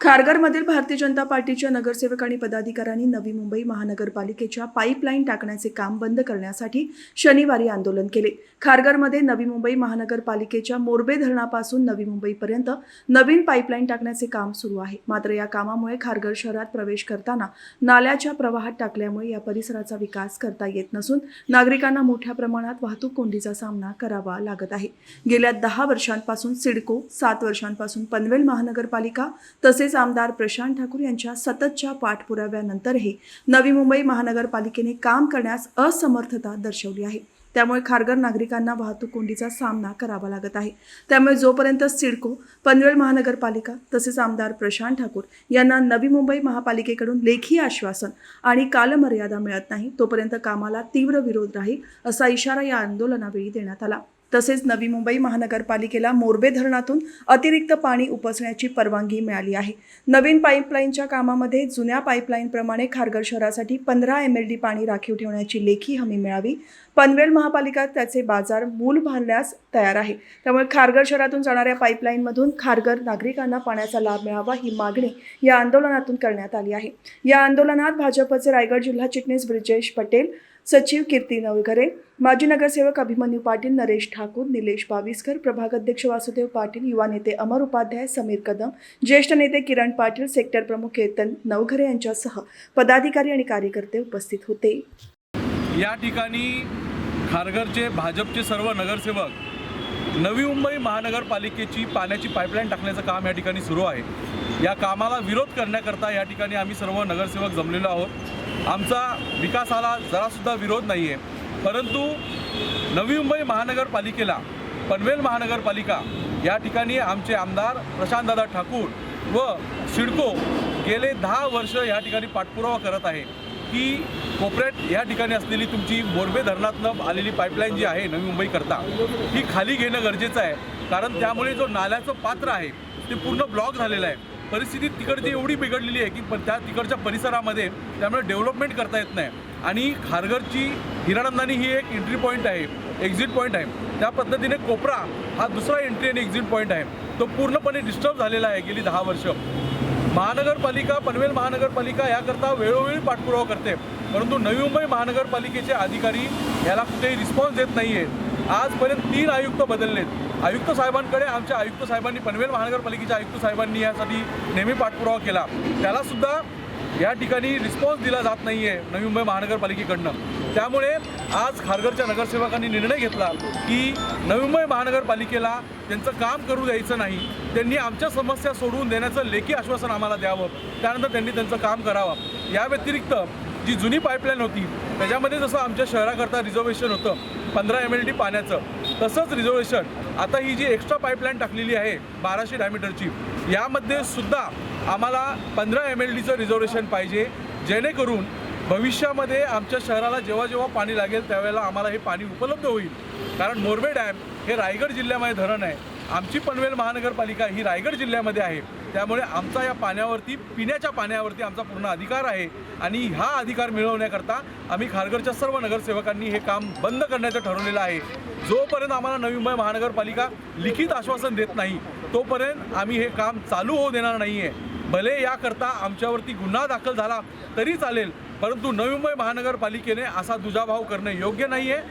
खारघरमधील भारतीय जनता पार्टीच्या नगरसेवक आणि पदाधिकाऱ्यांनी नवी मुंबई महानगरपालिकेच्या पाईपलाईन टाकण्याचे काम बंद करण्यासाठी शनिवारी आंदोलन केले. खारघरमध्ये नवी मुंबई महानगरपालिकेच्या मोरबे धरणापासून नवी मुंबईपर्यंत नवीन पाईपलाईन टाकण्याचे काम सुरू आहे. मात्र या कामामुळे खारघर शहरात प्रवेश करताना नाल्याच्या प्रवाहात टाकल्यामुळे या परिसराचा विकास करता येत नसून नागरिकांना मोठ्या प्रमाणात वाहतूक कोंडीचा सामना करावा लागत आहे. गेल्या दहा वर्षांपासून सिडको सात वर्षांपासून पनवेल महानगरपालिका तसेच आमदार प्रशांत ठाकूर यांच्या सततच्या पाठपुराव्यानंतरही नवी मुंबई महानगरपालिकेने काम करण्यास असमर्थता दर्शवली आहे. त्यामुळे खारघर नागरिकांना वाहतूक कोंडीचा सामना करावा लागत आहे. त्यामुळे जोपर्यंत सिडको पनवेल महानगरपालिका तसेच आमदार प्रशांत ठाकूर यांना नवी मुंबई महापालिकेकडून लेखी आश्वासन आणि कालमर्यादा मिळत नाही तोपर्यंत कामाला तीव्र विरोध राहील असा इशारा या आंदोलनावेळी देण्यात आला. तसेच नवी मुंबई महानगरपालिकेला मोरबे धरणातून अतिरिक्त पाणी उपसण्याची परवानगी मिळाली आहे. नवीन पाईपलाईनच्या कामामध्ये जुन्या पाईपलाईनप्रमाणे खारघर शहरासाठी पंधरा एम एल डी पाणी राखीव ठेवण्याची लेखी हमी मिळावी. पनवेल महापालिका त्याचे बाजार मूल भरण्यास तयार आहे. त्यामुळे खारघर शहरातून जाणाऱ्या पाईपलाईनमधून खारघर नागरिकांना पाण्याचा लाभ मिळावा ही मागणी या आंदोलनातून करण्यात आली आहे. या आंदोलनात भाजपचे रायगड जिल्हा चिटणीस ब्रिजेश पटेल सचिव कीर्ती नवघरे माजी नगरसेवक अभिमन्यू पाटील नरेश ठाकूर निलेश बावीसकर प्रभागाध्यक्ष वासुदेव पाटील युवा नेते अमर उपाध्याय समीर कदम ज्येष्ठ नेते किरण पाटील सेक्टर प्रमुख केतन नवघरे यांच्यासह पदाधिकारी आणि कार्यकर्ते उपस्थित होते. या ठिकाणी खारघरचे भाजपचे सर्व नगरसेवक नवी मुंबई महानगरपालिकेची पाण्याची पाईपलाईन टाकण्याचं काम या ठिकाणी सुरू आहे. या कामाला विरोध करण्याकरता या ठिकाणी आम्ही सर्व नगरसेवक जमलेलो आहोत. आमचा विकासाला जरासुद्धा विरोध नाही आहे परंतु नवी मुंबई महानगरपालिकेला पनवेल महानगरपालिका या ठिकाणी आमचे आमदार प्रशांतदादा ठाकूर व सिडको गेले दहा वर्ष या ठिकाणी पाठपुरावा करत आहे. की कोपऱ्यात या ठिकाणी असलेली तुमची बोरबे धरणातनं आलेली पाईपलाईन जी आहे नवी मुंबईकरता ही खाली घेणं गरजेचं आहे. कारण त्यामुळे जो नाल्याचं पात्र आहे ते पूर्ण ब्लॉक झालेलं आहे. परिस्थिती तिकडची एवढी बिघडलेली आहे की पण त्या तिकडच्या परिसरामध्ये त्यामुळे डेव्हलपमेंट करता येत नाही. आणि खारघरची हिरानंदानी ही एक एंट्री पॉईंट आहे एक्झिट पॉईंट आहे. त्या पद्धतीने कोपरा हा दुसरा एंट्री आणि एक्झिट पॉईंट आहे. तो पूर्णपणे डिस्टर्ब झालेला आहे गेली दहा वर्ष. महानगरपालिका पनवेल महानगरपालिका याकरता वेळोवेळी पाठपुरावा करते. परंतु नवी मुंबई महानगरपालिकेचे अधिकारी याला कुठेही रिस्पॉन्स देत नाही आहेत आजपर्यंत तीन आयुक्त बदललेत. आयुक्त साहेबांकडे आमच्या आयुक्त साहेबांनी पनवेल महानगरपालिकेच्या आयुक्त साहेबांनी यासाठी नेहमी पाठपुरावा केला. त्यालासुद्धा या ठिकाणी रिस्पॉन्स दिला जात नाही आहे नवी मुंबई महानगरपालिकेकडनं. त्यामुळे आज खारघरच्या नगरसेवकांनी निर्णय घेतला की नवी मुंबई महानगरपालिकेला त्यांचं काम करू द्यायचं नाही. त्यांनी आमच्या समस्या सोडवून देण्याचं लेखी आश्वासन आम्हाला द्यावं. त्यानंतर त्यांनी त्यांचं काम करावं. या व्यतिरिक्त जी जुनी पाईपलाईन होती त्याच्यामध्ये जसं आमच्या शहराकरता रिझर्वेशन होतं पंधरा एम एल डी पाण्याचं. तसंच रिझर्वेशन. आता ही जी एक्स्ट्रा पाईपलाईन टाकलेली आहे बाराशे डायमीटरची यामध्ये सुद्धा आम्हाला पंधरा एम एल डीचं रिझर्वेशन पाहिजे. जेणेकरून भविष्यामध्ये आमच्या शहराला जेव्हा जेव्हा पाणी लागेल त्यावेळेला आम्हाला हे पाणी उपलब्ध होईल. कारण मोरबे डॅम हे रायगड जिल्ह्यामध्ये धरण आहे. आमची पनवेल महानगरपालिका ही रायगड जिल्ह्यामध्ये आहे. त्यामुळे आमचा या पाण्यावरती पिण्याच्या पाण्यावरती आमचा पूर्ण अधिकार आहे. आणि हा अधिकार मिळवण्याकरता आम्ही खारघरच्या सर्व नगरसेवकांनी हे काम बंद करण्याचं ठरवलेलं आहे. जोपर्यंत आम्हाला नवी मुंबई महानगरपालिका लिखित आश्वासन देत नाही तोपर्यंत आम्ही हे काम चालू होऊ देणार नाही आहे भले याकरता आमच्यावरती गुन्हा दाखल झाला तरी चालेल परंतु नवी मुंबई महानगरपालिकेने असा दुजाभाव करणे योग्य नाही आहे